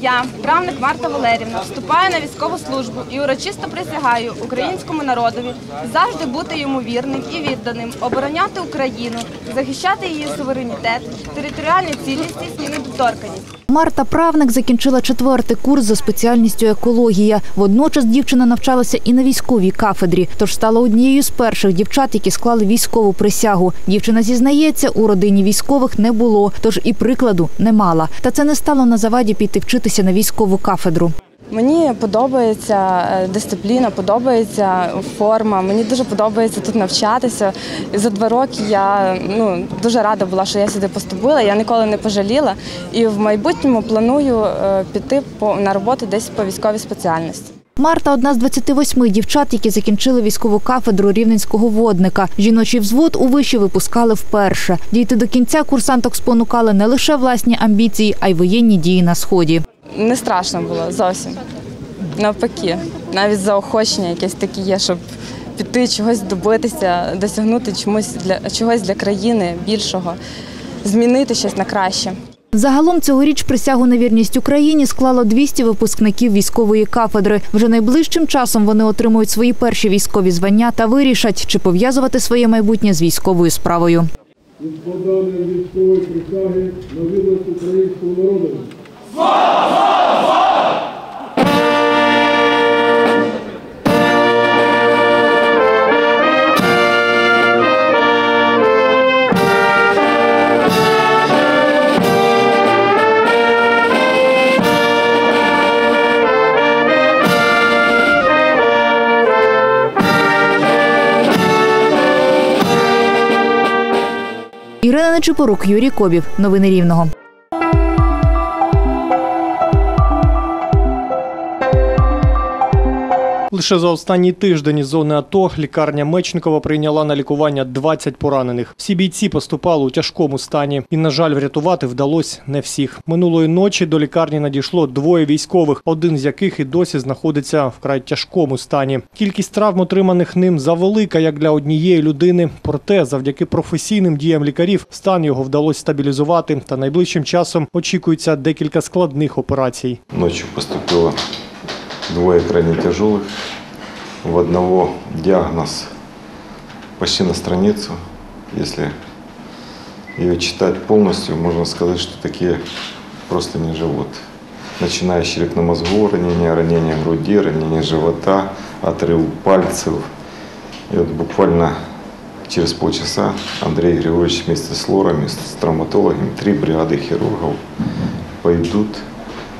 Ja, wanneer? Марта Валерівна, вступаю на військову службу і урочисто присягаю українському народові завжди бути йому вірним і відданим, обороняти Україну, захищати її суверенітет, територіальну цілісність і недоторканність. Марта Правник закінчила четвертий курс за спеціальністю екологія. Водночас дівчина навчалася і на військовій кафедрі, тож стала однією з перших дівчат, які склали військову присягу. Дівчина зізнається, у родині військових не було, тож і прикладу не мала. Та це не стало на заваді піти вчитися на військову кафедру. Мені подобається е, дисципліна, подобається форма. Мені дуже подобається тут навчатися. За два роки я ну дуже рада була, що я сюди поступила. Я ніколи не пожаліла. І в майбутньому планую е, піти на роботу десь по військовій спеціальності. Марта одна з 28 дівчат, які закінчили військову кафедру рівненського водника. Жіночий взвод у виші випускали вперше. Дійти до кінця курсанток спонукали не лише власні амбіції, а й воєнні дії на сході. Не страшно було зовсім. Навпаки, навіть заохочення якесь таке є, щоб піти чогось добитися, досягнути чомусь для чогось для країни більшого, змінити щось на краще. Загалом цьогоріч присягу на вірність Україні склало 200 випускників військової кафедри. Вже найближчим часом вони отримують свої перші військові звання та вирішать, чи пов'язувати своє майбутнє з військовою справою. із складанням військової присяги на вірність українському народу. Ірина Нечипорук, Юрій Кобів. Новини Рівного. Лише за останній тиждень із зони АТО лікарня Мечникова прийняла на лікування 20 поранених. Всі бійці поступали у тяжкому стані, і, на жаль, врятувати вдалося не всіх. Минулої ночі до лікарні надійшло двоє військових, один з яких і досі знаходиться в край тяжкому стані. Кількість травм, отриманих ним, завелика як для однієї людини. Проте, завдяки професійним діям лікарів, стан його вдалося стабілізувати. Та найближчим часом очікується декілька складних операцій. Ночью поступило двое крайне тяжелых. В одного диагноз почти на страницу. Если ее читать полностью, можно сказать, что такие просто не живут. Начиная с черепно-мозгового ранения, ранения груди, ранения живота, отрыв пальцев. И вот буквально через полчаса Андрей Григорьевич вместе с лорами, с травматологами, три бригады хирургов пойдут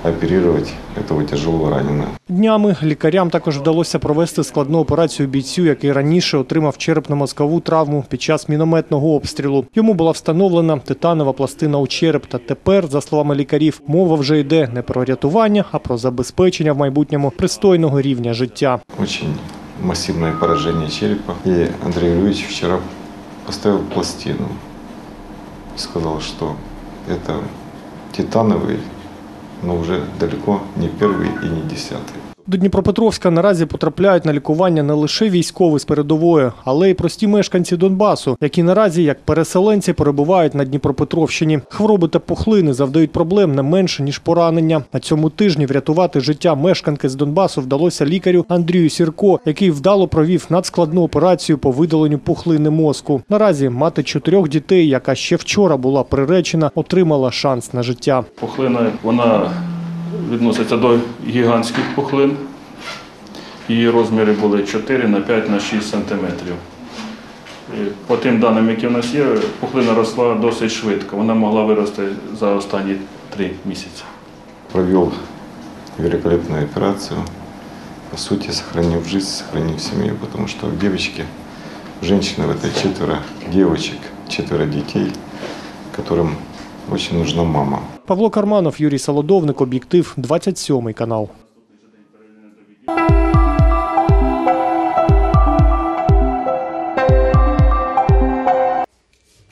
оперировать этого тяжелого раненого. Днями лікарям також вдалося провести складну операцію бійцю, який раніше отримав черепно-мозкову травму під час мінометного обстрілу. Йому була встановлена титанова пластина у череп. Та тепер, за словами лікарів, мова вже йде не про рятування, а про забезпечення в майбутньому пристойного рівня життя. Очень массивное поражение черепа. И Андрей Григорьевич вчера поставил пластину. Сказал, что это титановый, но уже далеко не первый и не десятый. До Дніпропетровська наразі потрапляють на лікування не лише військові з передової, але й прості мешканці Донбасу, які наразі як переселенці перебувають на Дніпропетровщині. Хвороби та пухлини завдають проблем не менше ніж поранення. На цьому тижні врятувати життя мешканки з Донбасу вдалося лікарю Андрію Сірко, який вдало провів надскладну операцію по видаленню пухлини мозку. Наразі мати чотирьох дітей, яка ще вчора була приречена, отримала шанс на життя. Пухлина вона відноситься до гігантських пухлин. Її розміри були 4 на 5 на 6 сантиметрів. І По тим даним, які в нас є, пухлина росла досить швидко. Вона могла вирости за останні 3 місяці. Провел великолепную операцию. По сути, сохранив жизнь, сохранив семью, потому что у девочки, у женщины в этой четверо девочек, четверо детей, которым очень нужна мама. Павло Карманов, Юрій Солодовник, об'єктив 27 канал.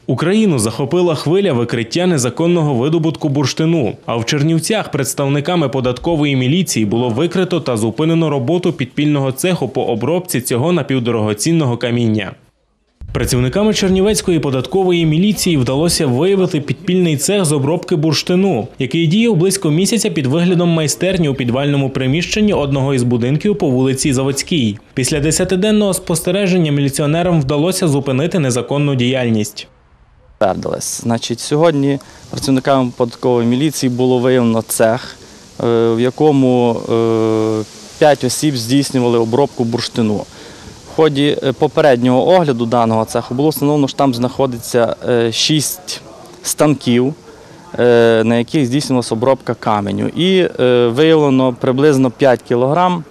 Україну захопила хвиля викриття незаконного видобутку бурштину. А в Чернівцях представниками податкової міліції було викрито та зупинено роботу підпільного цеху по обробці цього напівдорогоцінного каміння. Працівниками Чернівецької податкової міліції вдалося виявити підпільний цех з обробки бурштину, який діяв близько місяця під виглядом майстерні у підвальному приміщенні одного із будинків по вулиці Заводській. Після десятиденного спостереження міліціонерам вдалося зупинити незаконну діяльність. підтвердилась. Значить, сьогодні працівниками податкової міліції було виявлено цех, е, в якому е, п'ять осіб здійснювали обробку бурштину. В ході е, попереднього огляду даного цеху було встановлено, що там знаходиться е, шість станків, е, на яких здійснювалася обробка каменю. І виявлено приблизно 5 кілограм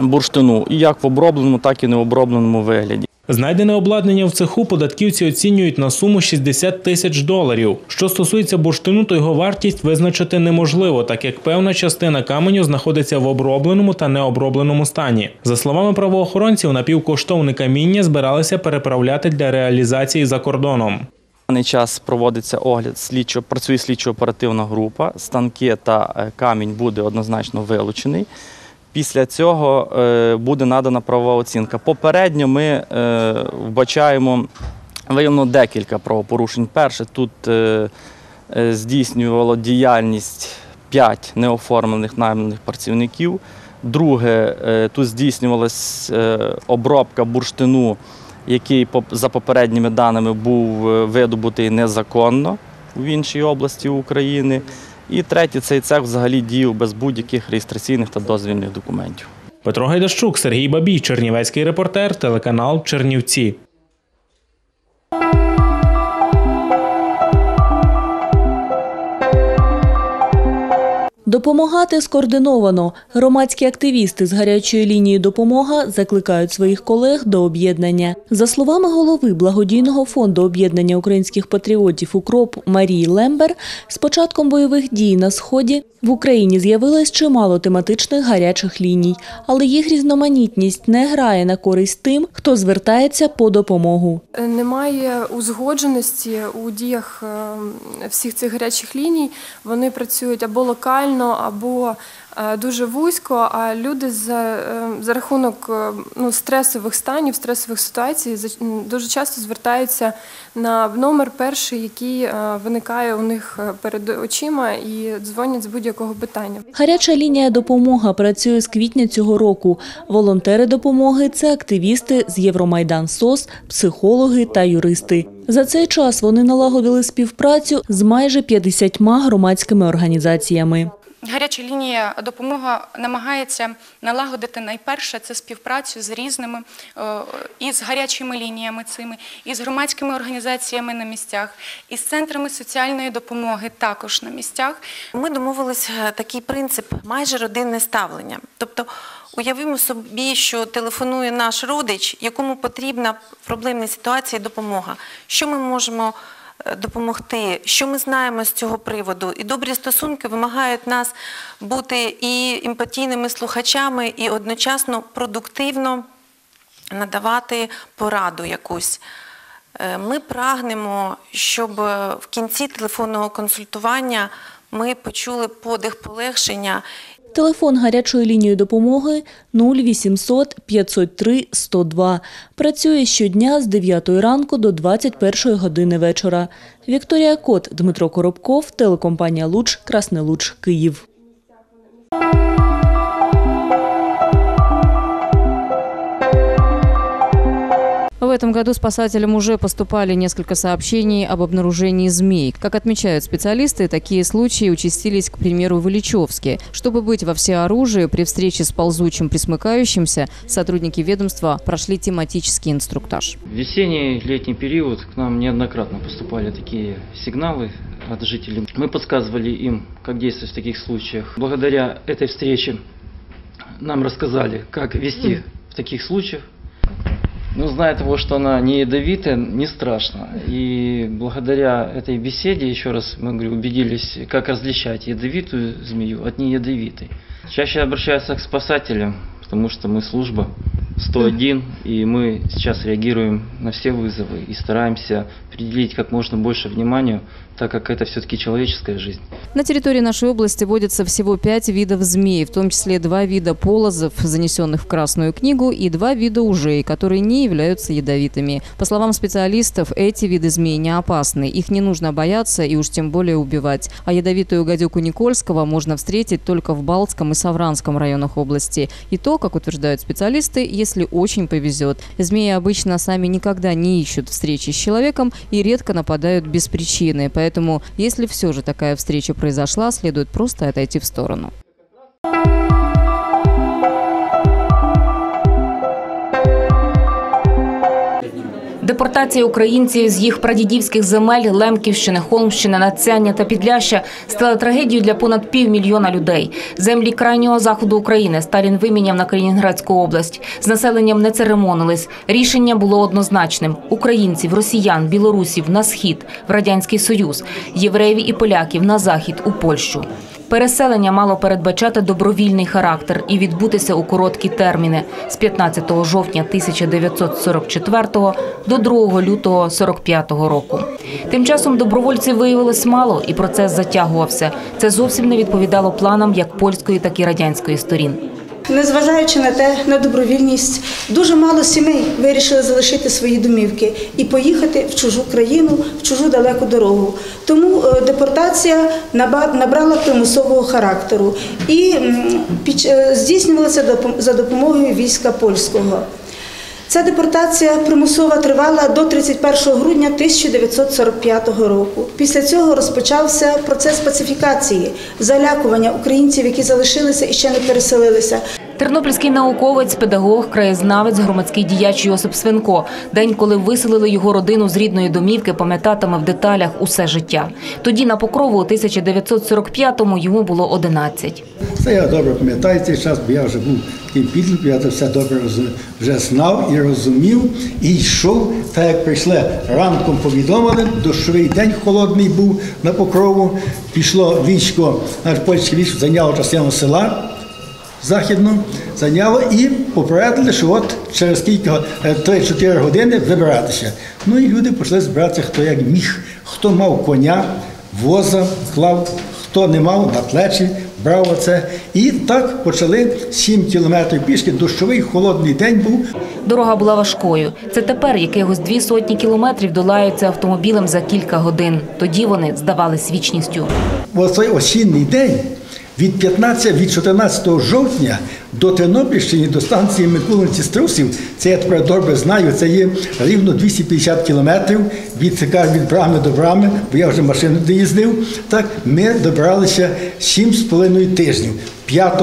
бурштину, як в обробленому, так і необробленому вигляді. Знайдене обладнання в цеху податківці оцінюють на суму 60 тисяч доларів. Що стосується бурштину, то його вартість визначити неможливо, так як певна частина каменю знаходиться в обробленому та необробленому стані. За словами правоохоронців, напівкоштовне каміння збиралися переправляти для реалізації за кордоном. В даний час проводиться огляд слідчо, працює слідчо-оперативна група. Станки та е, камінь буде однозначно вилучений. Після цього е, буде надана правова оцінка. Попередньо ми е, вбачаємо виявлено декілька правопорушень. Перше, тут е, здійснювало діяльність 5 неоформлених найманих працівників. Друге, тут здійснювалась обробка бурштину, який за попередніми даними був видобутий незаконно в іншій області України. І третє, цей цех взагалі діяв без будь-яких реєстраційних та дозвільних документів. Петро Гайдащук, Сергій Бабій, Чернівецький репортер, телеканал Чернівці. Допомагати скоординовано. Громадські активісти з гарячої лінії допомога закликають своїх колег до об'єднання. За словами голови благодійного фонду об'єднання українських патріотів «Укроп» Марії Лембер, з початком бойових дій на сході в Україні з'явилось чимало тематичних гарячих ліній, але їх різноманітність не грає на користь тим, хто звертається по допомогу. Немає узгодженості у діях е, всіх цих гарячих ліній. Вони працюють або локально, або е, дуже вузько. А люди за, е, за рахунок е, ну, стресових станів, стресових ситуацій дуже часто звертаються на номер перший, який виникає у них перед очима, і дзвонять з будь-якого питання. Гаряча лінія допомога працює з квітня цього року. Волонтери допомоги це активісти з Євромайдан СОС, психологи та юристи. За цей час вони налагодили співпрацю з майже 50 громадськими організаціями. Гаряча лінія допомога намагається налагодити найперше це співпрацю з різними е, і з гарячими лініями цими, і з громадськими організаціями на місцях, і з центрами соціальної допомоги також на місцях. Ми домовилися такий принцип майже родинне ставлення. Тобто уявимо собі, що телефонує наш родич, якому потрібна в проблемній ситуації допомога. Що ми можемо е, допомогти, що ми знаємо з цього приводу. І добрі стосунки вимагають нас бути і емпатійними слухачами, і одночасно продуктивно надавати пораду якусь. Е, Ми прагнемо, щоб е, в кінці телефонного консультування ми почули подих полегшення Телефон гарячої лінії допомоги 0800 503 102. Працює щодня з 9 ранку до 21 години вечора. Вікторія Кот, Дмитро Коробков, телекомпанія Луч, Красне Луч, Київ. Этом году спасателям уже поступали несколько сообщений об обнаружении змей. Как отмечают специалисты, такие случаи участились, к примеру, в Ильичевске. Чтобы быть во всеоружии, при встрече с ползучим присмыкающимся, сотрудники ведомства прошли тематический инструктаж. В весенний летний период к нам неоднократно поступали такие сигналы от жителей. Мы подсказывали им, как действовать в таких случаях. Благодаря этой встрече нам рассказали, как вести в таких случаях. Но зная того, что она не ядовитая, не страшно. И благодаря этой беседе, еще раз мы говорю, убедились, как различать ядовитую змею от неядовитой. Чаще обращаются к спасателям, потому что мы служба 101, и мы сейчас реагируем на все вызовы и стараемся определить как можно больше внимания, так как это все-таки человеческая жизнь. На территории нашей области водится всего пять видов змей, в том числе два вида полозов, занесенных в Красную книгу, и два вида ужей, которые не являются ядовитыми. По словам специалистов, эти виды змей не опасны, их не нужно бояться и уж тем более убивать. А ядовитую гадюку Никольского можно встретить только в Балтском и Савранском районах области. И то, как утверждают специалисты, если очень повезет. Змеи обычно сами никогда не ищут встречи с человеком и редко нападают без причины. Поэтому, если все же такая встреча произошла, следует просто отойти в сторону. Депортація українців з їх прадідівських земель Лемківщини, Холмщини, Надцяння та Підляща стала трагедією для понад півмільйона людей. Землі крайнього заходу України Сталін виміняв на Калінінградську область. З населенням не церемонились. Рішення було однозначним: українців, росіян, білорусів на схід в радянський союз, євреїв і поляків на захід у Польщу. Переселення мало передбачати добровільний характер і відбутися у короткі терміни з 15 жовтня 1944 до 2 лютого 45 року. Тим часом добровольців виявилось мало, і процес затягувався. Це зовсім не відповідало планам як польської, так і радянської сторін. Незважаючи на те, на добровільність, дуже мало сімей вирішили залишити свої домівки і поїхати в чужу країну, в чужу далеку дорогу. Тому е, депортація набрала примусового характеру і е, здійснювалася за допомогою війська польського. Ця депортація примусова тривала до 31 грудня 1945 року. Після цього розпочався процес пацифікації, залякування українців, які залишилися і ще не переселилися. Тернопільський науковець, педагог, краєзнавець, громадський діяч Йосип Свинко. День, коли виселили його родину з рідної домівки, пам'ятатиме в деталях усе життя. Тоді на покрову у 1945-му йому було 11. Це я добре пам'ятаю цей час, бо я вже був таким підлітком, я це все добре вже знав і розумів, і йшов, так як прийшли ранком повідомили, дощовий день холодний був на покрову, пішло військо, наш польське військо зайняло частину села західну, зайняло і попередили, що от через кілька е, 3-4 години вибиратися. Ну і люди почали збиратися, хто як міг, хто мав коня, воза клав, хто не мав на плечі, брав оце. І так почали 7 кілометрів пішки. Дощовий холодний день був. Дорога була важкою. Це тепер якихось дві сотні кілометрів долаються автомобілем за кілька годин. Тоді вони здавались вічністю. Оцей осінній день від 15, від 14 жовтня до Тернопільщини, до станції Миколинці Струсів, це я тепер добре знаю, це є рівно 250 кілометрів від, від брами до брами, бо я вже машину доїздив. Так, ми добралися 7,5 тижнів. 5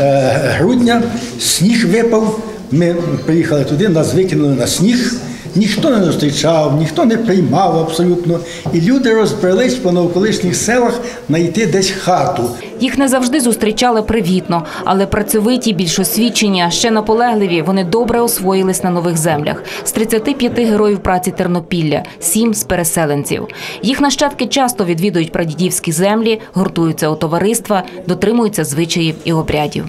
е, грудня сніг випав, ми приїхали туди, нас викинули на сніг. Ніхто не зустрічав, ніхто не приймав абсолютно. І люди розбрелись по навколишніх селах знайти десь хату. Їх не завжди зустрічали привітно, але працьовиті, більш освічені, ще наполегливі. Вони добре освоїлись на нових землях. З 35 героїв праці Тернопілля, сім з переселенців. Їх нащадки часто відвідують прадідівські землі, гуртуються у товариства, дотримуються звичаїв і обрядів.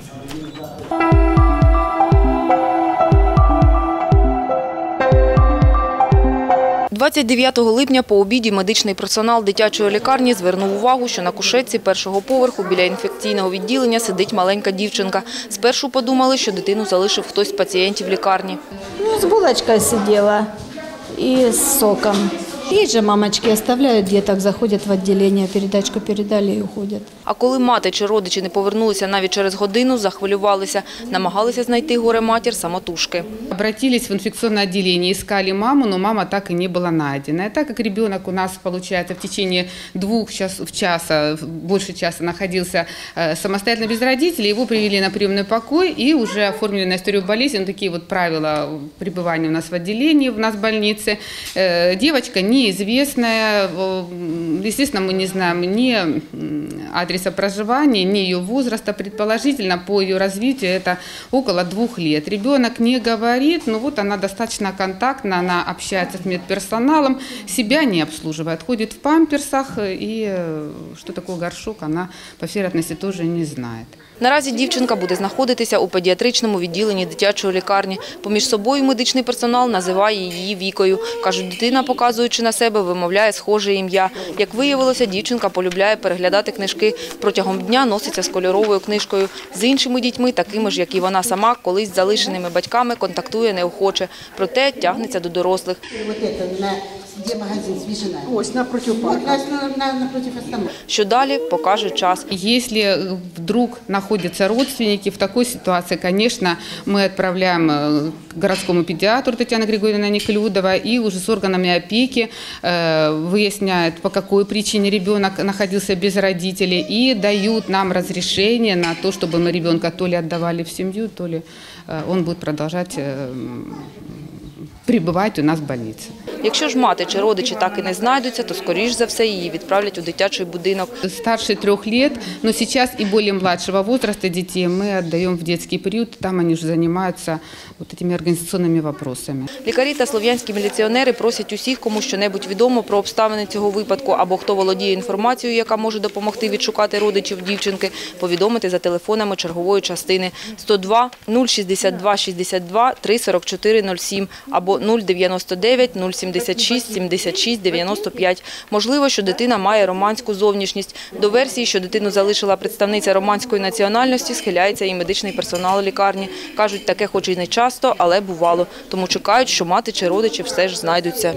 29 липня по обіді медичний персонал дитячої лікарні звернув увагу, що на кушетці першого поверху біля інфекційного відділення сидить маленька дівчинка. Спершу подумали, що дитину залишив хтось з пацієнтів лікарні. Ну, З булочкою сиділа і з соком. Есть же мамочки, оставляют деток, заходят в отделение, передачку передали и уходят. А коли мати чи родичі не повернулися навіть через годину, захвилювалися, намагалися знайти горе матір самотужки. Обратились в инфекционное отделение, искали маму, но мама так и не была найдена. И так как ребенок у нас, получается, в течение двух час, в часа, больше часа находился э, самостоятельно без родителей, его привели на приемный покой и уже оформили на историю болезни. Ну, такие вот правила пребывания у нас в отделении, у нас в больнице. Э, Девочка неизвестная, э, естественно, мы не знаем ни адреса проживания, ни ее возраста. Предположительно, по ее развитию это около двух лет. Ребенок не говорит, но вот она достаточно контактна, она общается с медперсоналом, себя не обслуживает, ходит в памперсах, и э, что такое горшок, она, по всей вероятности, тоже не знает. Наразі дівчинка буде знаходитися у педіатричному відділенні дитячої лікарні. Поміж собою медичний персонал називає її Вікою. Кажуть, дитина, показуючи на себе, вимовляє схоже ім'я. Як виявилося, дівчинка полюбляє переглядати книжки. Протягом дня носиться з кольоровою книжкою. З іншими дітьми, такими ж, як і вона сама, колись залишеними батьками, контактує неохоче. Проте тягнеться до дорослих. Вот это, на, где магазин свежина? Ось, напротив парка. Вот, на, на, напротив остановки. Що далі, покаже час. Если вдруг находятся родственники, в такой ситуации, конечно, мы отправляем э, к городскому педиатру Татьяна Григорьевна Неклюдова и уже с органами опеки э, выясняют, по какой причине ребенок находился без родителей и дают нам разрешение на то, чтобы мы ребенка то ли отдавали в семью, то ли э, он будет продолжать э, пребывать у нас в больнице. Якщо ж мати чи родичі так і не знайдуться, то скоріш за все її відправлять у дитячий будинок. Старше трех лет, но сейчас и более младшего возраста детей мы отдаем в детский период, там они уже занимаются вот этими организационными вопросами. Лікарі та слов'янські міліціонери просять усіх, кому щонебудь відомо про обставини цього випадку або хто володіє інформацією, яка може допомогти відшукати родичів дівчинки, повідомити за телефонами чергової частини 102 062 62 344 07 або 099 076 76 95. Можливо, що дитина має романську зовнішність. До версії, що дитину залишила представниця романської національності, схиляється і медичний персонал лікарні. Кажуть, таке хоч і не часто, але бувало. Тому чекають, що мати чи родичі все ж знайдуться.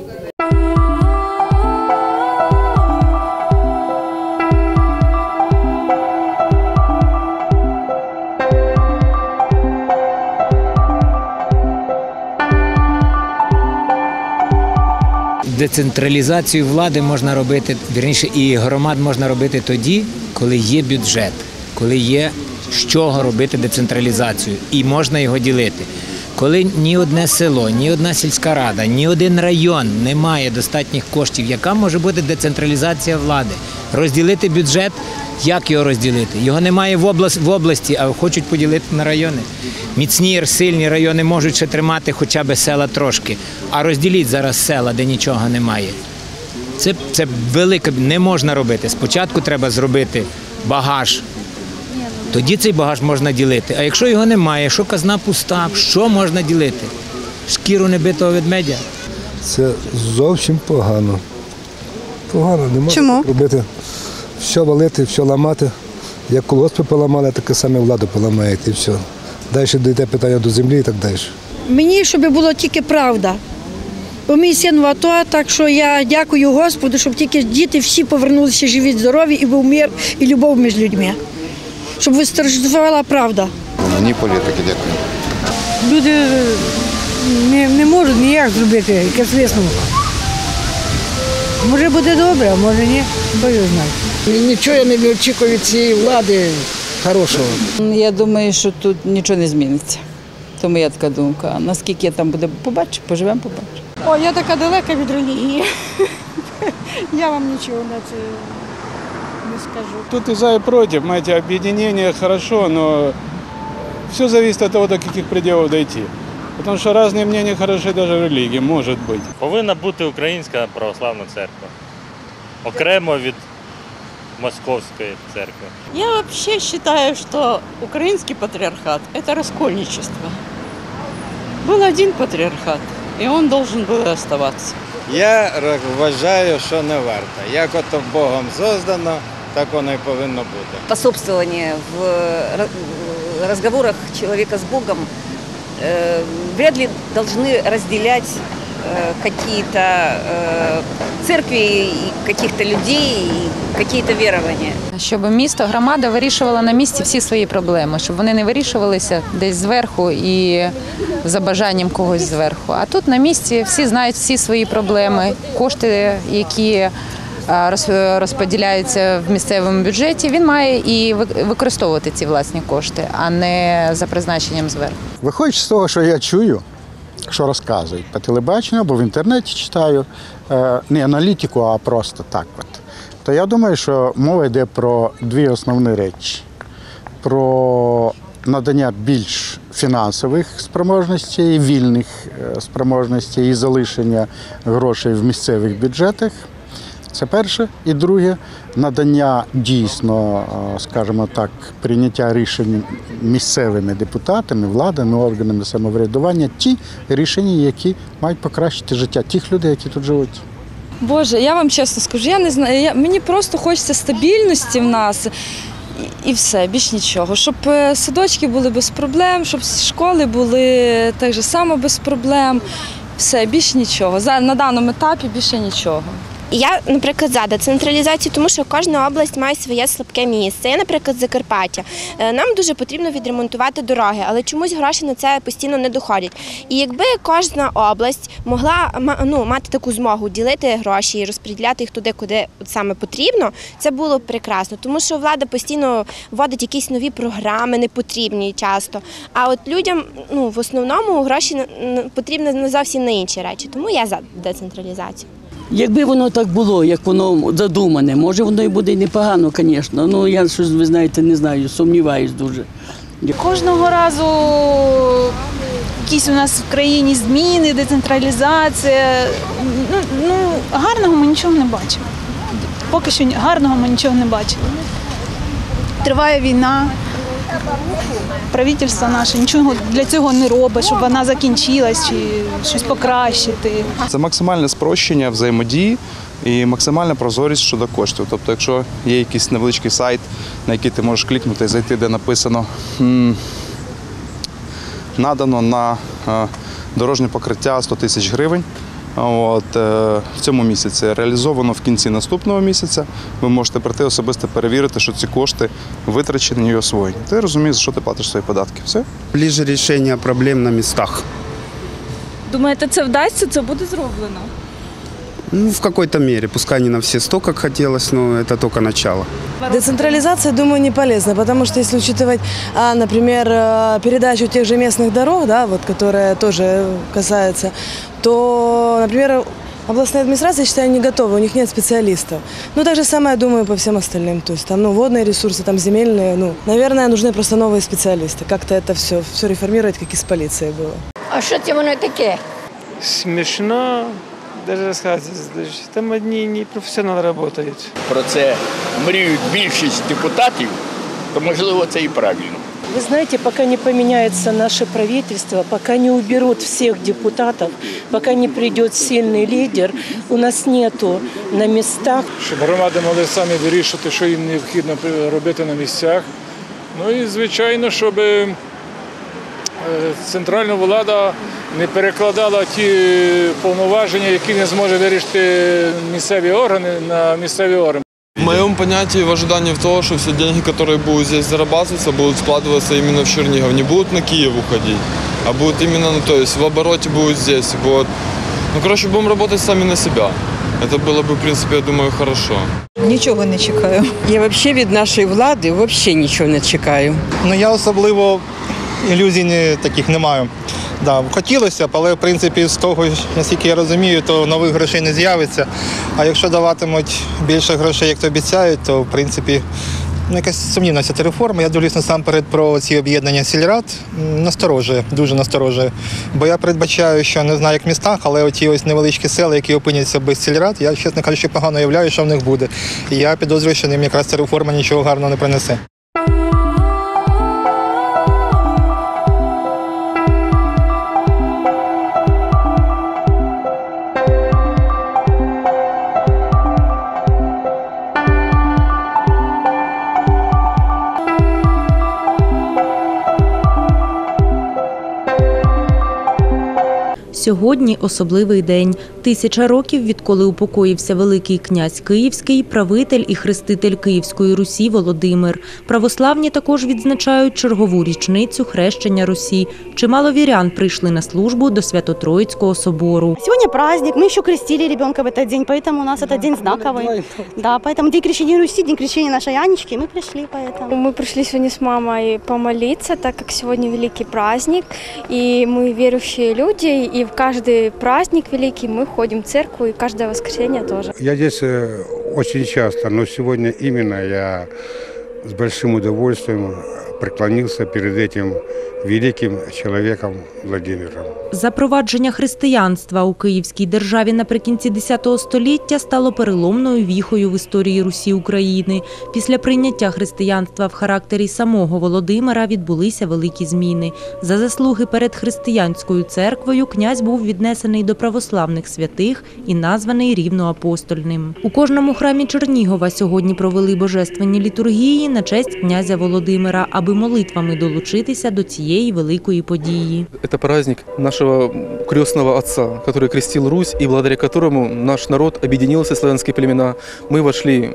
Децентралізацію влади можна робити, вірніше, і громад можна робити тоді, коли є бюджет, коли є з чого робити децентралізацію, і можна його ділити. Коли ні одне село, ні одна сільська рада, ні один район не має достатніх коштів, яка може бути децентралізація влади? Розділити бюджет, як його розділити? Його немає в області, в області, а хочуть поділити на райони. Міцні, сильні райони можуть ще тримати хоча б села трошки. А розділіть зараз села, де нічого немає. Це, це велика не можна робити. Спочатку треба зробити багаж. Тоді цей багаж можна ділити. А якщо його немає, що казна пуста, що можна ділити? Шкіру небитого ведмедя. Це зовсім погано. Погано, не можна Чому? робити. Все валити, все ламати. Як колгоспи поламали, таке саме владу поламаєте і все. Далі дійде питання до землі і так далі. Мені, щоб була тільки правда. Бо мій син в АТО, так що я дякую Господу, щоб тільки діти всі повернулися живі, здорові і був мир і любов між людьми. Щоб вистраждувала правда. Мені політики, дякую. Люди не, не можуть ніяк зробити якийсь висновок. Може буде добре, а може ні, хто його знає. Нічого я не очікую від цієї влади хорошого. Я думаю, що тут нічого не зміниться. То моя така думка. А наскільки там буде, побачимо, поживемо, побачимо. О, я така далека від релігії. Я вам нічого на це не скажу. Тут и за, и против. Знаете, объединение хорошо, но все зависит от того, до каких пределов дойти. Потому что разные мнения хороши даже в религии, может быть. Повинна бути Українська православна церква. Окремо від Московської церкви. Я вообще считаю, что украинский патриархат – это раскольничество. Был один патриархат, и он должен был оставаться. Я вважаю, що не варто. Як ото Богом создано, так воно і повинно бути. способствование в ра- разговорах человека с Богом э, вряд ли должны разделять э, какие-то э, церкви и каких-то людей, и какие-то верования. Щоб місто, громада вирішувала на місці всі свої проблеми, щоб вони не вирішувалися десь зверху і за бажанням когось зверху. А тут на місці всі знають всі свої проблеми, кошти, які е, розподіляються в місцевому бюджеті. Він має і використовувати ці власні кошти, а не за призначенням зверху. Виходячи з того, що я чую, що розказують по телебаченню або в інтернеті читаю, е, не аналітику, а просто так. От, то я думаю, що мова йде про дві основні речі: про надання більш фінансових спроможностей, вільних е, спроможностей і залишення грошей в місцевих бюджетах. Це перше. І друге надання дійсно, е, скажімо так, прийняття рішень місцевими депутатами, владами, органами самоврядування, ті рішення, які мають покращити життя тих людей, які тут живуть. Боже, я вам чесно скажу, я не знаю. Я, мені просто хочеться стабільності в нас і, все, більш нічого. Щоб е, садочки були без проблем, щоб школи були так же само без проблем. Все, більш нічого. На даному етапі більше нічого. Я, наприклад, за децентралізацію, тому що кожна область має своє слабке місце. Я, наприклад, Закарпаття. Е, Нам дуже потрібно відремонтувати дороги, але чомусь гроші на це постійно не доходять. І якби кожна область могла ну, мати таку змогу ділити гроші і розподіляти їх туди, куди саме потрібно, це було б прекрасно, тому що влада постійно вводить якісь нові програми, непотрібні часто. А от людям ну, в основному гроші на- не зовсім на інші речі. Тому я за децентралізацію. Якби воно так було, як воно задумане, може воно і буде непогано, звісно. Ну я щось, ви знаєте, не знаю, сумніваюсь дуже. Кожного разу якісь у нас в країні зміни, децентралізація. Ну, ну гарного ми нічого не бачимо. Поки що гарного ми нічого не бачимо. Триває війна. Правительство наше нічого для цього не робить, щоб вона закінчилась чи щось покращити. Це максимальне спрощення взаємодії і максимальна прозорість щодо коштів. Тобто, якщо є якийсь невеличкий сайт, на який ти можеш клікнути і зайти, де написано надано на е, дорожнє покриття 100 тисяч гривень. От, е, в цьому місяці реалізовано в кінці наступного місяця. Ви можете прийти особисто перевірити, що ці кошти витрачені і освоєні. Ти розумієш, за що ти платиш свої податки. Все. Ближе рішення проблем на містах. Думаєте, це вдасться, це буде зроблено? Ну, в какой-то мере. Пускай не на все сто, как хотелось, но это только начало. Децентрализация, думаю, не полезна, потому что если учитывать, а, например, э, передачу тех же местных дорог, да, вот, которая тоже касается, то, например, областная администрация, я считаю, не готова, у них нет специалистов. Ну, так же самое, думаю, по всем остальным. То есть там, ну, водные ресурсы, там, земельные, ну, наверное, нужны просто новые специалисты. Как-то это все, все реформировать, как и с полицией было. А що це воно таке? Смешно, даже рассказывать. Там одни непрофессионалы работают. про це мріють більшість депутатів, то можливо це і правильно. Вы знаете, пока не поменяется наше правительство, пока не уберут всех депутатов, пока не придет сильный лидер, у нас нету на местах Щоб громади могли самі вирішувати, що їм необхідно робити на місцях. Ну і звичайно, щоб е, центральна влада не перекладала ті повноваження, які не зможе вирішити місцеві органи на місцеві органи. В моем понятии в ожидании того, что все деньги, которые будут здесь зарабатываться, будут складываться именно в Чернигов. Не будут на Киев уходить, а будут именно, ну, то есть в обороте будут здесь. Вот. Ну, короче, будем работать сами на себя. Это было бы, в принципе, я думаю, хорошо. Нічого не чекаю. Я взагалі від нашої влади взагалі нічого не чекаю. Ну я особливо ілюзій таких не маю. Да, хотілося б, але в принципі з того, наскільки я розумію, то нових грошей не з'явиться. А якщо даватимуть більше грошей, як то обіцяють, то в принципі ну, якась сумнівна ця реформа. Я дивлюсь насамперед про ці об'єднання сільрад. Насторожує, дуже насторожує. Бо я передбачаю, що не знаю, як в містах, але оті ось невеличкі села, які опиняться без сільрад, я, чесно кажучи, погано уявляю, що в них буде. І я підозрюю, що ним якраз ця реформа нічого гарного не принесе. Сьогодні особливий день. Тисяча років, відколи упокоївся Великий князь Київський, правитель і хреститель Київської Русі Володимир. Православні також відзначають чергову річницю хрещення Русі. Чимало вірян прийшли на службу до Свято-Троїцького собору. Сегодня праздник, мы еще крестили ребенка в этот день, поэтому у нас этот день знаковый. Да, поэтому день крещения Руси, день крещения нашей Анечки, мы пришли поэтому. Мы пришли сегодня с мамой помолиться, так как сегодня великий праздник, и мы верующие люди, и в каждый праздник великий мы ходим в церковь, и каждое воскресенье тоже. Я здесь э, очень часто, но сегодня именно я с большим удовольствием преклонился перед этим великим человеком Владимиром. Запровадження християнства у Київській державі наприкінці X століття стало переломною віхою в історії Русі України. Після прийняття християнства в характері самого Володимира відбулися великі зміни. За заслуги перед християнською церквою князь був віднесений до православних святих і названий рівноапостольним. У кожному храмі Чернігова сьогодні провели божественні літургії на честь князя Володимира, аби молитвами долучитися до цієї великої події. Это праздник нашего крестного отца, который крестил Русь, и благодаря которому наш народ объединился, славянские племена. Мы вошли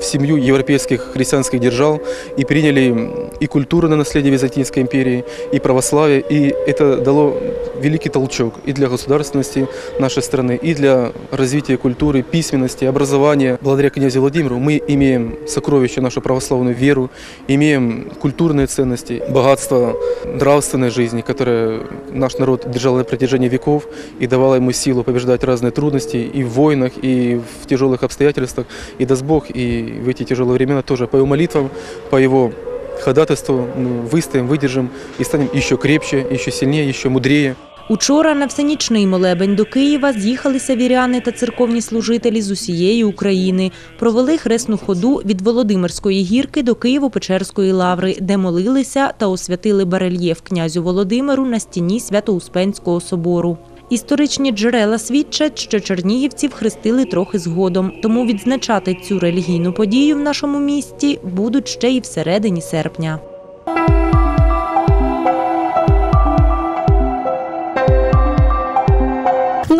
в семью европейских христианских держав и приняли и культурное наследие Византийской империи, и православие, и это дало великий толчок и для государственности нашей страны, и для развития культуры, письменности, образования. Благодаря князю Владимиру мы имеем сокровища, нашу православную веру, имеем культурные ценности, богатство нравственной жизни, которое наш народ держал на протяжении веков и давало ему силу побеждать разные трудности и в войнах, и в тяжелых обстоятельствах. И даст Бог, и в эти тяжелые времена тоже по его молитвам, по его ходатайству ну, выстоим, выдержим и станем еще крепче, еще сильнее, еще мудрее. Учора на всенічний молебень до Києва з'їхалися віряни та церковні служителі з усієї України. Провели хресну ходу від Володимирської гірки до Києво-Печерської лаври, де молилися та освятили барельєф князю Володимиру на стіні Свято-Успенського собору. Історичні джерела свідчать, що чернігівців хрестили трохи згодом, тому відзначати цю релігійну подію в нашому місті будуть ще й всередині серпня.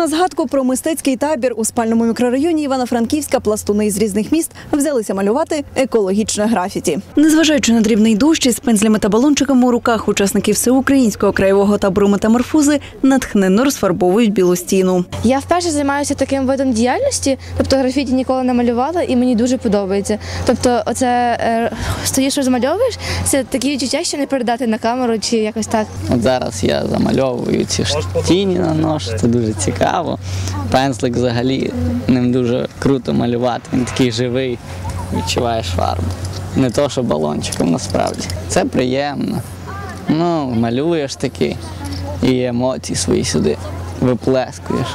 На згадку про мистецький табір у спальному мікрорайоні Івано-Франківська пластуни з різних міст взялися малювати екологічне графіті. Незважаючи на дрібний дощ із пензлями та балончиками у руках, учасники всеукраїнського краєвого табору метаморфози натхненно розфарбовують білу стіну. Я вперше займаюся таким видом діяльності, тобто графіті ніколи не малювала, і мені дуже подобається. Тобто, оце е, стоїш, розмальовуєш, це такі відчуття, що не передати на камеру чи якось так. От зараз я замальовую ці ж тіні на нож, це дуже цікаво. Пензлик взагалі ним дуже круто малювати. Він такий живий, відчуваєш фарбу. Не то, що балончиком насправді. Це приємно. Ну, малюєш такий і емоції свої сюди виплескуєш.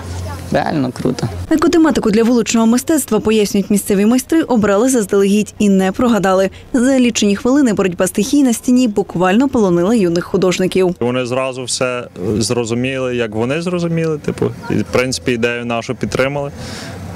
Реально круто. Екотематику для вуличного мистецтва, пояснюють місцеві майстри, обрали заздалегідь і не прогадали. За лічені хвилини боротьба стихій на стіні буквально полонила юних художників. Вони зразу все зрозуміли, як вони зрозуміли. Типу, і в принципі ідею нашу підтримали.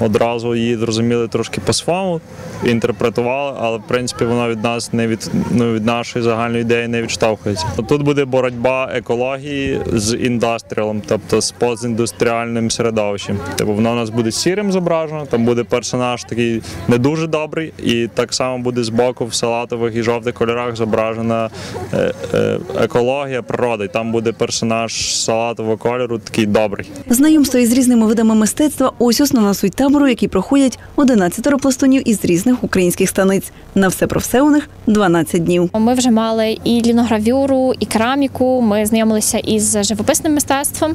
Одразу її зрозуміли трошки по-своєму, інтерпретували, але в принципі вона від нас не від ну, від нашої загальної ідеї не відштовхується. Тут буде боротьба екології з індастріалом, тобто з постіндустріальним середовищем. Типу воно у нас буде сірим зображено, там буде персонаж такий не дуже добрий, і так само буде збоку в салатових і жовтих кольорах зображена е, е, екологія, природа. Там буде персонаж салатового кольору, такий добрий. Знайомство із різними видами мистецтва ось основна суть табору, який проходять 11 пластунів із різних українських станиць. На все про все у них 12 днів. Ми вже мали і ліногравюру, і кераміку. Ми знайомилися із живописним мистецтвом,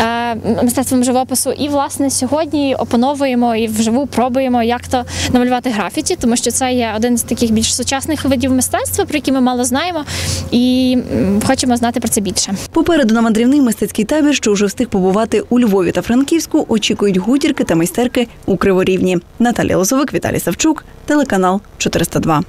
е, мистецтвом живопису. І власне сьогодні опановуємо і вживу пробуємо, як то намалювати графіті, тому що це є один з таких більш сучасних видів мистецтва, про які ми мало знаємо, і хочемо знати про це більше. Попереду на мандрівний мистецький табір, що вже встиг побувати у Львові та Франківську, очікують гутірки та майстерки у Криворівні. Наталія Лозовик, Віталій Савчук, телеканал 402.